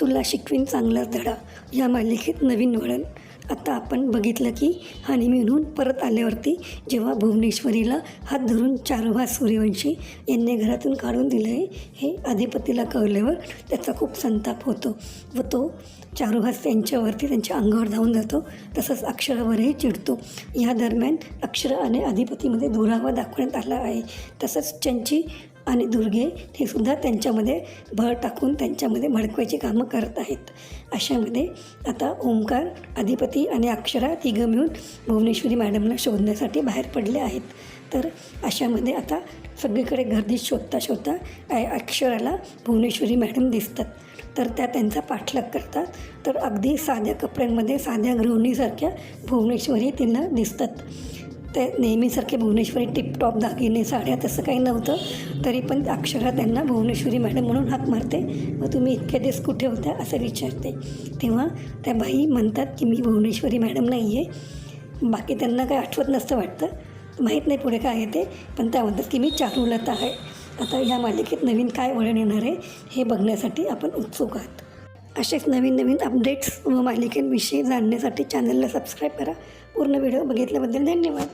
तुला शिकवीन चांगलाच धडा. या मालिकेत नवीन वळण. आता आपण बघितलं की हनीमूनहून परत आल्यावरती जेव्हा भुवनेश्वरीला हात धरून चारुहास सूर्यवंशी यांनी घरातून काढून दिलं आहे हे अधिपतीला कळल्यावर त्याचा खूप संताप होतो व तो चारुहास त्यांच्यावरती त्यांच्या अंगावर धावून जातो तसंच अक्षरावरही चिडतो. या दरम्यान अक्षर आणि अधिपतीमध्ये दुरावा दाखवण्यात आला आहे. तसंच त्यांची आणि दुर्गे हे सुद्धा त्यांच्यामध्ये भर टाकून त्यांच्यामध्ये भडकवायची कामं करत आहेत. अशामध्ये आता ओंकार अधिपती आणि अक्षरा तिघं मिळून भुवनेश्वरी मॅडमला शोधण्यासाठी बाहेर पडले आहेत. तर अशामध्ये आता सगळीकडे गर्दी शोधता शोधता अक्षराला भुवनेश्वरी मॅडम दिसतात. तर त्या त्यांचा पाठलाग करतात. तर अगदी साध्या कपड्यांमध्ये साध्या गृहिणीसारख्या भुवनेश्वरी त्यांना दिसतात. ते नेहमीसारखे भुवनेश्वरी टिपटॉप दागिने साड्या तसं काही नव्हतं. तरी पण अक्षरा त्यांना भुवनेश्वरी मॅडम म्हणून हाक मारते. व तुम्ही इतक्या दिवस कुठे होत्या असं विचारते. तेव्हा त्या बाई म्हणतात की मी भुवनेश्वरी मॅडम नाही आहे बाकी त्यांना काय आठवत नसतं वाटतं. माहीत नाही पुढे काय येते पण त्या म्हणतात की मी चारुलता आहे. आता या मालिकेत नवीन काय वळण येणार आहे हे बघण्यासाठी आपण उत्सुक आहात. असेच नवीन नवीन अपडेट्स व मालिकेविषयी जाणण्यासाठी चॅनलला सबस्क्राईब करा. पूर्ण व्हिडिओ बघितल्याबद्दल धन्यवाद.